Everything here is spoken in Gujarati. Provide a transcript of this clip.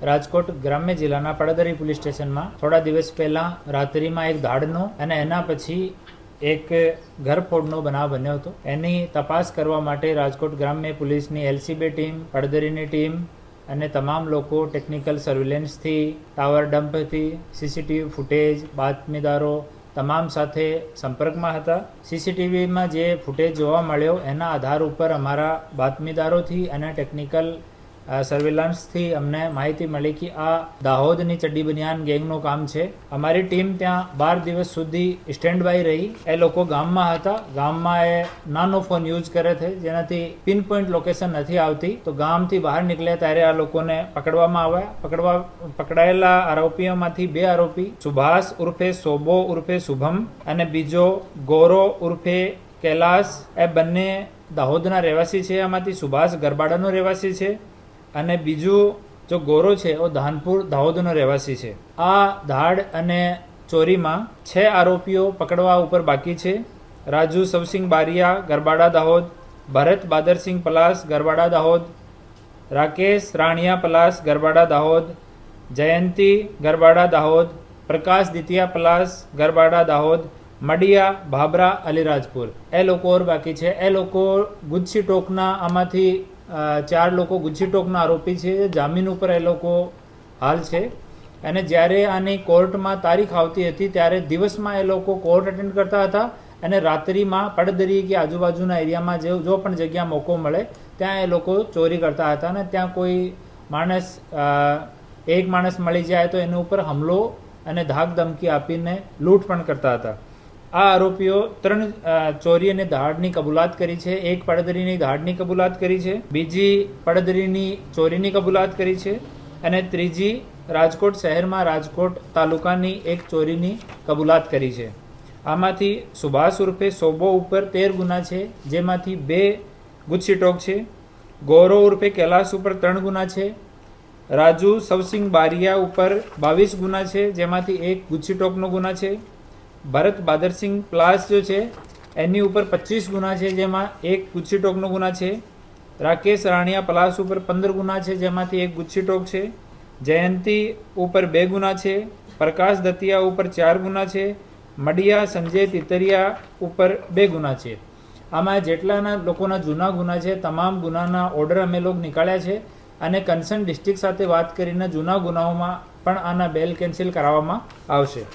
રાજકોટ ગ્રામ્ય જિલ્લાના પડદરી પોલીસ સ્ટેશનમાં થોડા દિવસ પહેલા રાત્રિમાં એક દાડનો અને એના પછી એક ઘરફોડનો બનાવ બન્યો હતો. એની તપાસ કરવા માટે રાજકોટ ગ્રામ્ય પોલીસની એલસીબી ટીમ, પડદરીની ટીમ અને તમામ લોકો ટેકનિકલ સર્વેલન્સથી, ટાવર ડમ્પથી, સીસીટીવી ફૂટેજ, બાતમીદારો તમામ સાથે સંપર્કમાં હતા. સીસીટીવીમાં જે ફૂટેજ જોવા મળ્યો એના આધાર ઉપર અમારા બાતમીદારોથી અને ટેકનિકલ સર્વેલન્સથી અમને માહિતી મળી કે આ દાહોદની ચડ્ડી બનિયાન ગેંગનું કામ છે. અમારી ટીમ ત્યાં બાર દિવસ સુધી સ્ટેન્ડ બાય રહી. એ લોકો ગામમાં હતા. ગામમાં એ નાનો ફોન યુઝ કરે છે, જેનાથી પિન પોઈન્ટ લોકેશન નથી આવતી. તો ગામથી બહાર નીકળ્યા ત્યારે આ લોકોને પકડવામાં આવ્યા. પકડવા, પકડાયેલા આરોપીઓમાંથી બે આરોપી, સુભાષ ઉર્ફે સોબો ઉર્ફે શુભમ અને બીજો ગોરો ઉર્ફે કૈલાસ. એ બંને દાહોદના રહેવાસી છે. આમાંથી સુભાષ ગરબાડાનો રહેવાસી છે. અને બીજું જો ગોરો છે, એ ધાનપુર દાહોદનો રહેવાસી છે. આ ધાડ અને ચોરીમાં છ આરોપીઓ પકડવા ઉપર બાકી છે. રાજુ સવસિંહ બારિયા, ગરબાડા દાહોદ, ભરત બાદરસિંહ પલાસ, ગરબાડા દાહોદ, રાકેશ રાણિયા પલાસ, ગરબાડા દાહોદ, જયંતી ગરબાડા દાહોદ, પ્રકાશ દિતિયા પલાસ, ગરબાડા દાહોદ, મડિયા ભાબરા અલીરાજપુર. એ લોકો બાકી છે. એ લોકો ગુજસી ટોકના આમાંથી ચાર લોકો ગુજસી ટોકના આરોપી છે, જામીન ઉપર એ લોકો હાલ છે. અને જ્યારે આની કોર્ટમાં તારીખ આવતી હતી, ત્યારે દિવસમાં એ લોકો કોર્ટ અટેન્ડ કરતા હતા અને રાત્રિમાં પડદરી કે આજુબાજુના એરિયામાં જે, જો પણ જગ્યા મોકો મળે, ત્યાં એ લોકો ચોરી કરતા હતા અને ત્યાં કોઈ માણસ એક માણસ મળી જાય તો એના ઉપર હમલો અને ધાક ધમકી આપીને લૂંટ પણ કરતા હતા. આ આરોપીઓ ત્રણ ચોરી અને દહાડની કબૂલાત કરી છે. એક પડદરીની દહાડની કબૂલાત કરી છે, બીજી પડદરીની ચોરીની કબૂલાત કરી છે અને ત્રીજી રાજકોટ શહેરમાં રાજકોટ તાલુકાની એક ચોરીની કબૂલાત કરી છે. આમાંથી સુભાષ ઉર્ફે સોબો ઉપર તેર ગુના છે, જેમાંથી બે ગુચ્છીટોક છે. ગૌરવ ઉર્ફે કૈલાસ ઉપર ત્રણ ગુના છે. રાજુ સવસિંગ બારિયા ઉપર બાવીસ ગુના છે, જેમાંથી એક ગુચ્છીટોકનો ગુના છે. ભરત બાદરસિંહ પ્લાસ જો છે, એની ઉપર પચીસ ગુના છે, જેમાં એક ગુચ્છી ટોકનો ગુના છે. રાકેશ રાણિયા પ્લાસ ઉપર પંદર ગુના છે, જેમાંથી એક ગુચ્છી ટોક છે. જયંતી ઉપર બે ગુના છે. પ્રકાશ દતિયા ઉપર ચાર ગુના છે. મડિયા સંજય તિતરિયા ઉપર બે ગુના છે. આમાં જેટલાના લોકોના જૂના ગુના છે, તમામ ગુનાના ઓર્ડર અમે લોકો નીકાળ્યા છે અને કન્સર્ન ડિસ્ટ્રિક્ટ સાથે વાત કરીને જૂના ગુનાઓમાં પણ આના બેલ કેન્સલ કરાવવામાં આવશે.